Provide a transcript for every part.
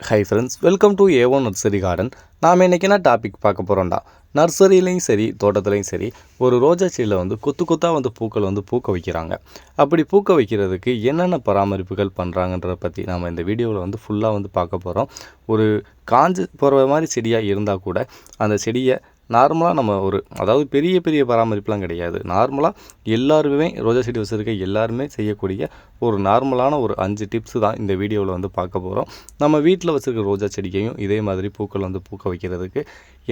Hi friends welcome to A one nursery garden நாம் இன்றைக்கி என்ன டாபிக் பார்க்க போகிறோம்டா நர்சரியிலையும் சரி தோட்டத்துலையும் சரி ஒரு ரோஜா செடியில் வந்து கொத்து கொத்தாக வந்து பூக்கள் வந்து பூக்க வைக்கிறாங்க. அப்படி பூக்க வைக்கிறதுக்கு என்னென்ன பராமரிப்புகள் பண்ணுறாங்கன்றத பற்றி நாம் இந்த வீடியோவில் வந்து ஃபுல்லாக வந்து பார்க்க போகிறோம் ஒரு காஞ்சு போகிற மாதிரி செடியாக இருந்தால் கூட அந்த செடியை நார்மலாக நம்ம ஒரு அதாவது பெரிய பெரிய பராமரிப்புலாம் கிடையாது. நார்மலாக எல்லாருமே ரோஜா செடி வச்சுருக்க எல்லாருமே செய்யக்கூடிய ஒரு நார்மலான ஒரு அஞ்சு டிப்ஸ் தான் இந்த வீடியோவில் வந்து பார்க்க போகிறோம் நம்ம வீட்டில் வச்சுருக்க ரோஜா செடிக்கையும் இதே மாதிரி பூக்கள் வந்து பூக்க வைக்கிறதுக்கு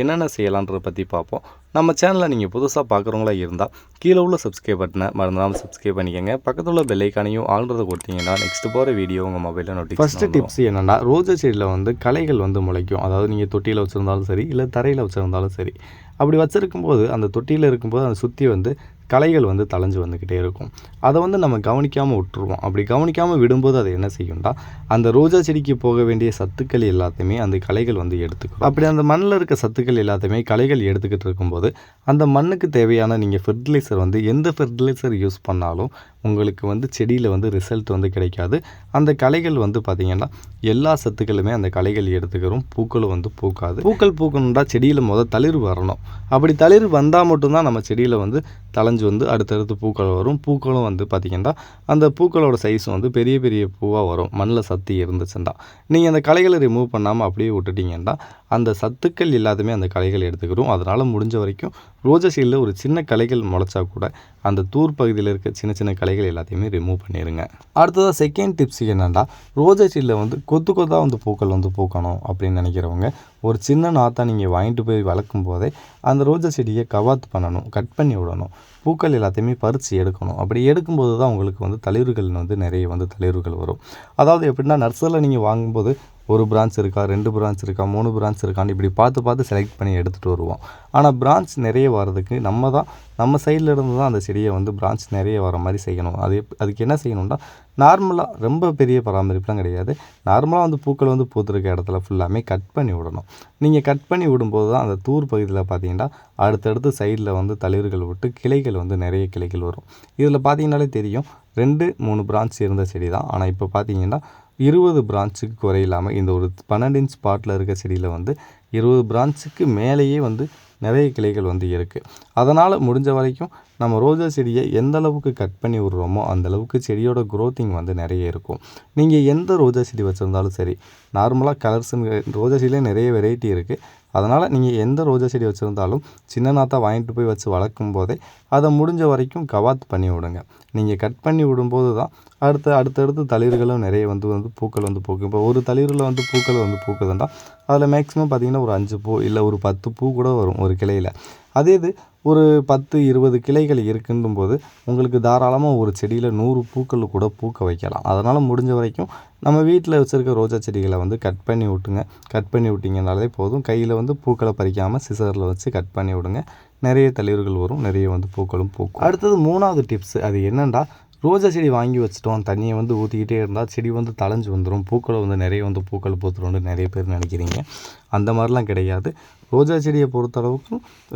என்னென்ன செய்யலான்றதை பற்றி பார்ப்போம். நம்ம சேனலை நீங்கள் புதுசாக பார்க்குறவங்களா இருந்தால் கீழே உள்ள சப்ஸ்கிரைப் பட்டனை மறந்துடாமல் சப்ஸ்கிரைப் பண்ணிக்கோங்க. பக்கத்தில் உள்ள பெல்லைக்கானையும் ஆல்றதை கொடுத்தீங்கன்னா நெக்ஸ்ட் போகிற வீடியோ உங்கள் மொபைலில் நோட்டிஃபிகேஷன் ஃபஸ்ட்டு டிப்ஸ் என்னென்னா ரோஜா செடியில் வந்து களைகள் வந்து முளைக்கும். அதாவது நீங்கள் தொட்டியில் வச்சுருந்தாலும் சரி இல்லை தரையில் வச்சுருந்தாலும் சரி. அப்படி வச்சுருக்கும் போது அந்த தொட்டியில் இருக்கும்போது அந்த சுற்றி வந்து களைகள் வந்து தலைஞ்சு வந்துக்கிட்டே இருக்கும். அதை வந்து நம்ம கவனிக்காமல் விட்டுருவோம். அப்படி கவனிக்காமல் விடும்போது அது என்ன செய்யும்டா அந்த ரோஜா செடிக்கு போக வேண்டிய சத்துக்கள் எல்லாத்தையுமே அந்த களைகள் வந்து எடுத்துக்கும். அப்படி அந்த மண்ணில் இருக்க சத்துக்கள் எல்லாத்தையுமே களைகள் எடுத்துக்கிட்டு இருக்கும்போது அந்த மண்ணுக்கு தேவையான நீங்கள் ஃபெர்டிலைசர் வந்து எந்த ஃபெர்டிலைசர் யூஸ் பண்ணாலும் உங்களுக்கு வந்து செடியில் வந்து ரிசல்ட் வந்து கிடைக்காது. அந்த கலைகள் வந்து பார்த்திங்கன்னா எல்லா சத்துக்களுமே அந்த களைகள் எடுத்துக்கிறோம் பூக்களும் வந்து பூக்காது. பூக்கள் பூக்கணும்டா செடியில் முதல் தளிர் வரணும். அப்படி தளிர் வந்தால் மட்டும்தான் நம்ம செடியில் வந்து தளஞ்சு வந்து அடுத்தடுத்து பூக்கள் வரும். பூக்களும் வந்து பார்த்திங்கன்னா அந்த பூக்களோட சைஸும் வந்து பெரிய பெரிய பூவாக வரும். மண்ணில் சத்து இருந்துச்சுன்னா. நீங்கள் அந்த களைகளை ரிமூவ் பண்ணாமல் அப்படியே விட்டுட்டிங்கன்னா அந்த சத்துக்கள் எல்லாத்தையுமே அந்த களைகள் எடுத்துக்கிறோம் அதனால் முடிஞ்ச வரைக்கும் ரோஜா செடியில் ஒரு சின்ன களைகள் முளைச்சா கூட அந்த தூர் பகுதியில் இருக்க சின்ன சின்ன களைகள் எல்லாத்தையுமே ரிமூவ் பண்ணிடுங்க அடுத்ததாக செகண்ட் டிப்ஸ் என்னென்னா ரோஜா செடியில் வந்து கொத்து கொத்தாக வந்து பூக்கள் வந்து பூக்கணும் அப்படின்னு நினைக்கிறவங்க ஒரு சின்ன நாத்தா நீங்கள் வாங்கிட்டு போய் வளர்க்கும் போதே அந்த ரோஜா செடியை கவாத் பண்ணணும் கட் பண்ணி விடணும் பூக்கள் எல்லாத்தையுமே பறித்து எடுக்கணும். அப்படி எடுக்கும்போது தான் உங்களுக்கு வந்து தளிர்கள் வந்து நிறைய வந்து தளிர்கள் வரும். அதாவது எப்படின்னா நர்சரியில் நீங்கள் வாங்கும்போது ஒரு பிரான்ச் இருக்கா ரெண்டு பிரான்ச் இருக்கா மூணு பிரான்ச் இருக்கான்னு இப்படி பார்த்து பார்த்து செலக்ட் பண்ணி எடுத்துகிட்டு வருவோம். ஆனால் பிரான்ச் நிறைய வர்றதுக்கு நம்ம தான் நம்ம சைடில் இருந்து தான் அந்த செடியை வந்து பிரான்ச் நிறைய வர மாதிரி செய்யணும். அது அதுக்கு என்ன செய்யணும்னா நார்மலாக ரொம்ப பெரிய பராமரிப்புலாம் கிடையாது. நார்மலாக வந்து பூக்கள் வந்து பூத்துருக்க இடத்துல ஃபுல்லாமே கட் பண்ணி விடணும். நீங்கள் கட் பண்ணி விடும்போது தான் அந்த தூர் பகுதியில் பார்த்தீங்கன்னா அடுத்தடுத்து சைடில் வந்து தளிர்கள் விட்டு கிளைகள் வந்து நிறைய கிளைகள் வரும். இதில் பார்த்தீங்கன்னாலே தெரியும் ரெண்டு மூணு பிரான்ச் இருந்த செடி தான். ஆனால் இப்போ பார்த்தீங்கன்னா இருபது பிரான்ச்சுக்கு குறையில்லாமல் இந்த ஒரு பன்னெண்டு இன்ச் பாட்டில் இருக்க செடியில் வந்து இருபது பிரான்ச்சுக்கு மேலேயே வந்து நிறைய கிளைகள் வந்து இருக்குது அதனால் முடிஞ்ச வரைக்கும் நம்ம ரோஜா செடியை எந்த அளவுக்கு கட் பண்ணி விட்றோமோ அந்த அளவுக்கு செடியோட க்ரோத்திங் வந்து நிறைய இருக்கும். நீங்கள் எந்த ரோஜா செடி வச்சுருந்தாலும் சரி நார்மலாக கலர்ஸுங்க ரோஜா செடியிலே நிறைய வெரைட்டி இருக்குது அதனால் நீங்கள் எந்த ரோஜா செடி வச்சுருந்தாலும் சின்ன வாங்கிட்டு போய் வச்சு வளர்க்கும் போதே அதை முடிஞ்ச வரைக்கும் கவாத் பண்ணி விடுங்க. நீங்கள் கட் பண்ணி விடும்போது தான் அடுத்து அடுத்தடுத்து தளிர்களும் நிறைய வந்து வந்து பூக்கள் வந்து பூக்கும். இப்போ ஒரு தளிரில் வந்து பூக்கள் வந்து பூக்குதுன்னா அதில் மேக்ஸிமம் பார்த்திங்கன்னா ஒரு அஞ்சு பூ இல்லை ஒரு பத்து பூ கூட வரும் ஒரு கிளையில். அதே இது ஒரு பத்து இருபது கிளைகள் இருக்குன்னும் போது உங்களுக்கு தாராளமாக ஒரு செடியில் நூறு பூக்கள் கூட பூக்க வைக்கலாம். அதனால் முடிஞ்ச வரைக்கும் நம்ம வீட்டில் வச்சுருக்க ரோஜா செடிகளை வந்து கட் பண்ணி விட்டுங்க. கட் பண்ணி விட்டிங்கனாலே போதும். கையில் வந்து பூக்களை பறிக்காமல் சிசரில் வச்சு கட் பண்ணி விடுங்க. நிறைய தளிர்கள் வரும். நிறைய வந்து பூக்களும் பூக்கும். அடுத்தது மூணாவது டிப்ஸ் அது என்னென்னா ரோஜா செடி வாங்கி வச்சுட்டோம். தண்ணியை வந்து ஊற்றிக்கிட்டே இருந்தால் செடி வந்து தளைஞ்சு வந்துடும் பூக்களை வந்து நிறைய வந்து பூக்கள் பூத்துரும்னு நிறைய பேர் நினைக்கிறீங்க. அந்த மாதிரிலாம் கிடையாது. ரோஜா செடியை பொறுத்தளவுக்கு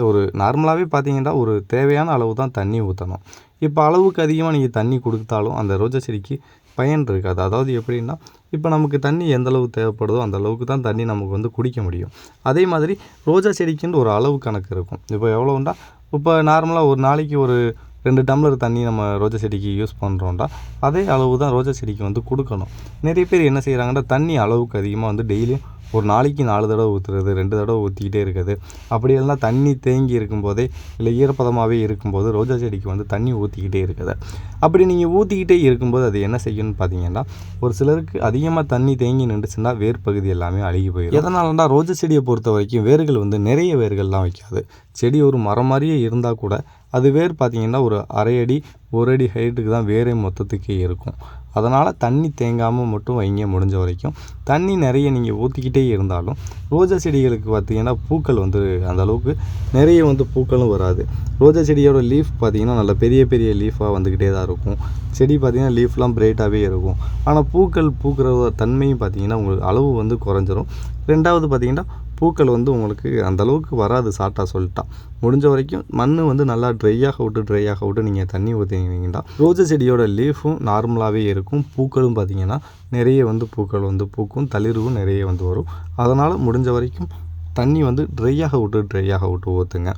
ஒரு நார்மலாகவே பார்த்தீங்கன்னா ஒரு தேவையான அளவு தான் தண்ணி ஊற்றணும் இப்போ அளவுக்கு அதிகமாக நீங்கள் தண்ணி கொடுத்தாலும் அந்த ரோஜா செடிக்கு பயன் இருக்காது. அதாவது எப்படின்னா இப்போ நமக்கு தண்ணி எந்த அளவு தேவைப்படுதோ அந்த அளவுக்கு தான் தண்ணி நமக்கு வந்து குடிக்க முடியும். அதே மாதிரி ரோஜா செடிக்குன்னு ஒரு அளவு கணக்கு இருக்கும். இப்போ எவ்வளோண்டா இப்போ நார்மலாக ஒரு நாளைக்கு ஒரு ரெண்டு டம்ளர் தண்ணி நம்ம ரோஜா செடிக்கு யூஸ் பண்ணுறோம்டா அதே அளவு தான் ரோஜா செடிக்கு வந்து கொடுக்கணும். நிறைய பேர் என்ன செய்கிறாங்கன்னா தண்ணி அளவுக்கு அதிகமாக வந்து டெய்லியும் ஒரு நாளைக்கு நாலு தடவை ஊற்றுறது ரெண்டு தடவை ஊற்றிக்கிட்டே இருக்குது அப்படி எல்லாம் தண்ணி தேங்கி இருக்கும்போதே இல்லை ஈரப்பதமாகவே இருக்கும்போது ரோஜா செடிக்கு வந்து தண்ணி ஊற்றிக்கிட்டே இருக்குது அப்படி நீங்கள் ஊற்றிக்கிட்டே இருக்கும்போது அது என்ன செய்யணும்னு பார்த்தீங்கன்னா ஒரு சிலருக்கு அதிகமாக தண்ணி தேங்கி நின்றுச்சுன்னா வேர் பகுதி எல்லாமே அழுகி போயிடும் எதனாலனா ரோஜா செடியை பொறுத்த வரைக்கும் வேர்கள் வந்து நிறைய வேர்கள்லாம் வைக்காது. செடி ஒரு மரம் மாதிரியே இருந்தால் கூட அது வேர் பார்த்திங்கன்னா ஒரு அரை அடி ஒரு அடி ஹைட்டுக்கு தான் வேரே மொத்தத்துக்கே இருக்கும். அதனால் தண்ணி தேங்காமல் மட்டும் வைங்க முடிஞ்ச வரைக்கும். தண்ணி நிறைய நீங்கள் ஊற்றிக்கிட்டே இருந்தாலும் ரோஜா செடிகளுக்கு பார்த்திங்கன்னா பூக்கள் வந்து அந்தளவுக்கு நிறைய வந்து பூக்களும் வராது. ரோஜா செடியோட லீஃப் பார்த்திங்கன்னா நல்ல பெரிய பெரிய லீஃபாக வந்துக்கிட்டே தான் இருக்கும். செடி பார்த்திங்கன்னா லீஃப்லாம் பிரைட்டாகவே இருக்கும். ஆனால் பூக்கள் பூக்கிற தன்மையும் பார்த்திங்கன்னா உங்களுக்கு அளவு வந்து குறைஞ்சிரும். ரெண்டாவது பார்த்திங்கன்னா பூக்கள் வந்து உங்களுக்கு அந்தளவுக்கு வராது சாட்டா சொல்லிட்டா. முடிஞ்ச வரைக்கும் மண் வந்து நல்லா ட்ரையாக விட்டு ட்ரையாக விட்டு நீங்கள் தண்ணி ஊற்றினீங்கன்னா ரோஜா செடியோட லீஃபும் நார்மலாகவே இருக்கும். பூக்களும் பார்த்தீங்கன்னா நிறைய வந்து பூக்கள் வந்து பூக்கும் தளிர்வும் நிறைய வந்து வரும். அதனால் முடிஞ்ச வரைக்கும் தண்ணி வந்து ட்ரையாக விட்டு ட்ரையாக விட்டு ஊற்றுங்க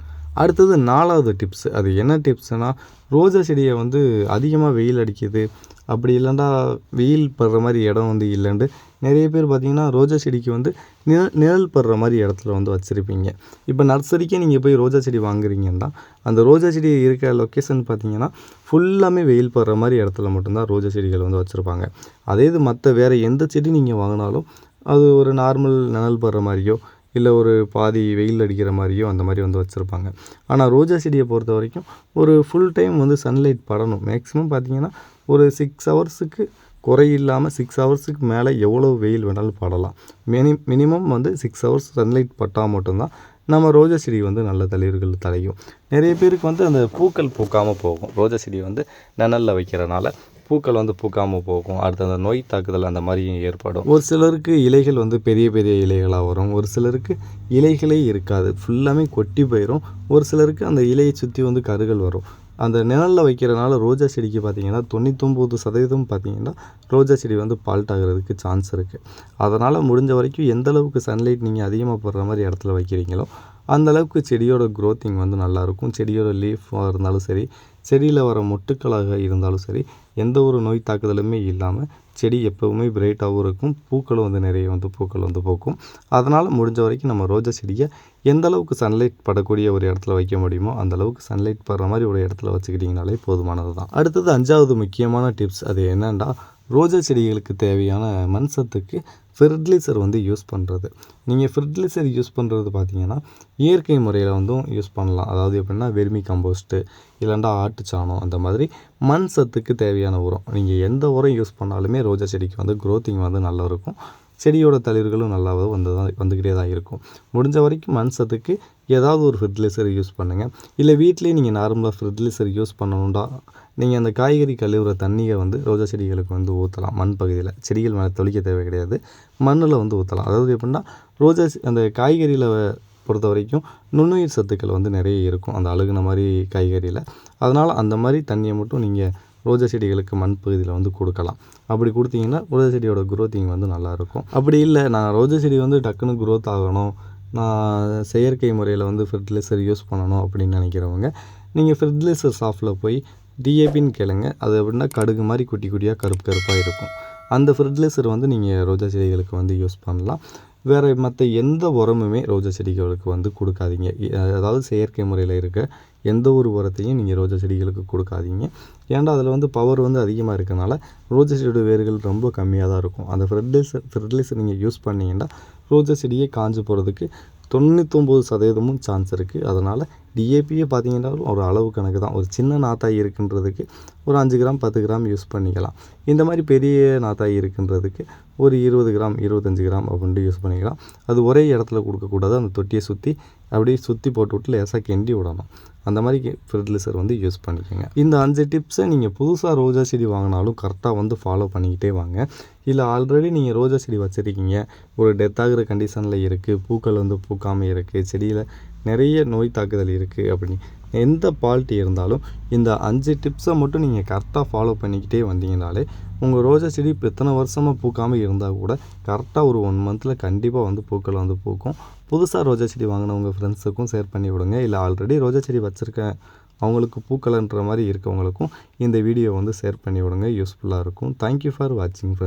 அடுத்தது நாலாவது டிப்ஸ் அது என்ன டிப்ஸ்னால் ரோஜா செடியை வந்து அதிகமாக வெயில் அடிக்குது அப்படி இல்லைண்டா வெயில் படுற மாதிரி இடம் வந்து இல்லைன்ட்டு நிறைய பேர் பார்த்தீங்கன்னா ரோஜா செடிக்கு வந்து நிழல் நிழல் படுற மாதிரி இடத்துல வந்து வச்சுருப்பீங்க. இப்போ நர்சரிக்கே நீங்கள் போய் ரோஜா செடி வாங்குறீங்கன்னா அந்த ரோஜா செடி இருக்கிற லொக்கேஷன் பார்த்தீங்கன்னா ஃபுல்லாமே வெயில் படுற மாதிரி இடத்துல மட்டும்தான் ரோஜா செடிகள் வந்து வச்சுருப்பாங்க. அதே இது மற்ற வேறு எந்த செடி நீங்கள் வாங்கினாலும் அது ஒரு நார்மல் நிழல் படுற மாதிரியோ இல்லை ஒரு பாதி வெயில் அடிக்கிற மாதிரியோ அந்த மாதிரி வந்து வச்சுருப்பாங்க. ஆனால் ரோஜா செடியை பொறுத்த வரைக்கும் ஒரு ஃபுல் டைம் வந்து சன்லைட் படணும். மேக்ஸிமம் பார்த்தீங்கன்னா ஒரு சிக்ஸ் ஹவர்ஸுக்கு குறை இல்லாமல் சிக்ஸ் ஹவர்ஸுக்கு மேலே எவ்வளோ வெயில் வேணாலும் படலாம். மினி மினிமம் வந்து சிக்ஸ் ஹவர்ஸ் சன்லைட் பட்டால் மட்டும்தான் நம்ம ரோஜா செடி வந்து நல்ல தளிர்கள் தலையும் நிறைய பேருக்கு வந்து அந்த பூக்கள் பூக்காமல் போகும். ரோஜா செடி வந்து நிழலில் வைக்கிறனால பூக்கள் வந்து பூக்காமல் போகும். அடுத்து அந்த நோய் தாக்குதல் அந்த மாதிரி ஏற்படும். ஒரு சிலருக்கு இலைகள் வந்து பெரிய பெரிய இலைகளாக வரும். ஒரு சிலருக்கு இலைகளே இருக்காது. ஃபுல்லாமே கொட்டி போயிடும் ஒரு சிலருக்கு அந்த இலையை சுற்றி வந்து கருகள் வரும். அந்த நிழலில் வைக்கிறனால ரோஜா செடிக்கு பார்த்தீங்கன்னா தொண்ணூத்தொம்பது சதவீதம் பார்த்தீங்கன்னா ரோஜா செடி வந்து பால்ட் ஆகிறதுக்கு சான்ஸ் இருக்குது அதனால் முடிஞ்ச வரைக்கும் எந்த அளவுக்கு சன்லைட் நீங்கள் அதிகமாக படுற மாதிரி இடத்துல வைக்கிறீங்களோ அந்தளவுக்கு செடியோட க்ரோத்திங் வந்து நல்லாயிருக்கும் செடியோட லீஃபாக இருந்தாலும் சரி செடியில் வர மொட்டுக்களாக இருந்தாலும் சரி எந்த ஒரு நோய் தாக்குதலுமே இல்லாமல் செடி எப்போவுமே பிரைட்டாகவும் இருக்கும் பூக்களும் வந்து நிறைய வந்து பூக்கள் வந்து பூக்கும். அதனால் முடிஞ்ச வரைக்கும் நம்ம ரோஜா செடியை எந்த அளவுக்கு சன்லைட் படக்கூடிய ஒரு இடத்துல வைக்க முடியுமோ அந்த அளவுக்கு சன்லைட் படுற மாதிரி ஒரு இடத்துல வச்சுக்கிட்டிங்கனாலே போதுமானது தான். அடுத்தது அஞ்சாவது முக்கியமான டிப்ஸ் அது என்னென்னா ரோஜா செடிகளுக்கு தேவையான மண் சத்துக்கு ஃபெர்டிலைசர் வந்து யூஸ் பண்ணுறது நீங்கள் ஃபெர்டிலைசர் யூஸ் பண்ணுறது பார்த்தீங்கன்னா இயற்கை முறையில் வந்தும் யூஸ் பண்ணலாம். அதாவது எப்படின்னா வெர்மி கம்போஸ்ட்டு இல்லைண்டா ஆட்டுச்சாணம் அந்த மாதிரி மண் சத்துக்கு தேவையான உரம். நீங்கள் எந்த உரம் யூஸ் பண்ணாலுமே ரோஜா செடிக்கு வந்து க்ரோத்திங் வந்து நல்லா இருக்கும். செடியோட தளிர்களும் நல்லா வந்து தான் வந்துக்கிட்டே தான் இருக்கும். முடிஞ்ச வரைக்கும் மண் சத்துக்கு ஏதாவது ஒரு ஃபெர்டிலைசர் யூஸ் பண்ணுங்கள் இல்லை வீட்டிலே நீங்கள் நார்மலாக ஃபெர்டிலைசர் யூஸ் பண்ணணுன்டா நீங்கள் அந்த காய்கறி கழுவுற தண்ணியை வந்து ரோஜா செடிகளுக்கு வந்து ஊற்றலாம் மண் பகுதியில். செடிகள் மேலே தெளிக்க தேவை கிடையாது. மண்ணில் வந்து ஊற்றலாம் அதாவது எப்படின்னா ரோஜா அந்த காய்கறியில் பொறுத்த வரைக்கும் நுண்ணுயிர் சத்துக்கள் வந்து நிறைய இருக்கும். அந்த அழுகுன மாதிரி காய்கறியில். அதனால் அந்த மாதிரி தண்ணியை மட்டும் நீங்கள் ரோஜா செடிகளுக்கு மண் பகுதியில் வந்து கொடுக்கலாம். அப்படி கொடுத்தீங்கன்னா ரோஜா செடியோட க்ரோத்திங் வந்து நல்லாயிருக்கும் அப்படி இல்லை நான் ரோஜா செடி வந்து டக்குன்னு க்ரோத் ஆகணும். நான் செயற்கை முறையில் வந்து ஃபெர்டிலைசர் யூஸ் பண்ணணும் அப்படின்னு நினைக்கிறவங்க நீங்கள் ஃபெர்டிலைசர் ஷாப்பில் போய் டிஏபின்னு கேளுங்க. அது எப்படின்னா கடுகு மாதிரி குட்டி குட்டியாக கருப்பு கருப்பாக இருக்கும். அந்த ஃபெர்டிலைசர் வந்து நீங்கள் ரோஜா செடிகளுக்கு வந்து யூஸ் பண்ணலாம். வேறு மற்ற எந்த உரமுமே ரோஜா செடிகளுக்கு வந்து கொடுக்காதீங்க. அதாவது செயற்கை முறையில் இருக்க எந்த ஒரு உரத்தையும் நீங்கள் ரோஜா செடிகளுக்கு கொடுக்காதீங்க. ஏன்டா அதில் வந்து பவர் வந்து அதிகமாக இருக்கனால ரோஜா செடியோட வேர்கள் ரொம்ப கம்மியாக தான் இருக்கும். அந்த ஃபெர்டிலைசர் ஃபெர்டிலைசர் நீங்கள் யூஸ் பண்ணிங்கன்னா ரோஜா செடியே காஞ்சு போகிறதுக்கு தொண்ணூத்தொம்பது சதவீதமும் சான்ஸ் இருக்குது அதனால் டிஏபியே பார்த்தீங்கன்னா ஒரு அளவு கணக்கு தான். ஒரு சின்ன நாத்தாய் இருக்குன்றதுக்கு ஒரு அஞ்சு கிராம் பத்து கிராம் யூஸ் பண்ணிக்கலாம். இந்த மாதிரி பெரிய நாத்தாய் இருக்குன்றதுக்கு ஒரு இருபது கிராம் இருபத்தஞ்சி கிராம் அப்படின்ட்டு யூஸ் பண்ணிக்கலாம். அது ஒரே இடத்துல கொடுக்கக்கூடாது. அந்த தொட்டியை சுற்றி அப்படியே சுற்றி போட்டு விட்டு லேசாக கிண்டி விடணும். அந்த மாதிரி ஃபெர்டிலைசர் வந்து யூஸ் பண்ணிக்கோங்க. இந்த அஞ்சு டிப்ஸை நீங்கள் புதுசாக ரோஜா செடி வாங்கினாலும் கரெக்டாக வந்து ஃபாலோ பண்ணிக்கிட்டே வாங்க. இல்லை ஆல்ரெடி நீங்கள் ரோஜா செடி வச்சுருக்கீங்க. ஒரு டெத் ஆகிற கண்டிஷனில் இருக்குது பூக்கள் வந்து பூக்காமல் இருக்குது செடியில் நிறைய நோய் தாக்குதல் இருக்குது அப்படின்னு. எந்த பால்ட்டி இருந்தாலும் இந்த அஞ்சு டிப்ஸை மட்டும் நீங்கள் கரெக்டாக ஃபாலோ பண்ணிக்கிட்டே வந்தீங்கனாலே உங்கள் ரோஜா செடி இப்போ எத்தனை வருஷமாக பூக்காமல் இருந்தால் கூட கரெக்டாக ஒரு ஒன் மந்தில் கண்டிப்பாக வந்து பூக்கள் வந்து பூக்கும். புதுசாக ரோஜா செடி வாங்கினவங்க ஃப்ரெண்ட்ஸுக்கும் ஷேர் பண்ணி விடுங்க. இல்லை ஆல்ரெடி ரோஜா செடி வச்சுருக்கேன் அவங்களுக்கு பூக்களைன்ற மாதிரி இருக்கவங்களுக்கும் இந்த வீடியோ வந்து ஷேர் பண்ணி விடுங்க. யூஸ்ஃபுல்லாக இருக்கும். தேங்க்யூ ஃபார் வாட்சிங் ஃப்ரெண்ட்ஸ்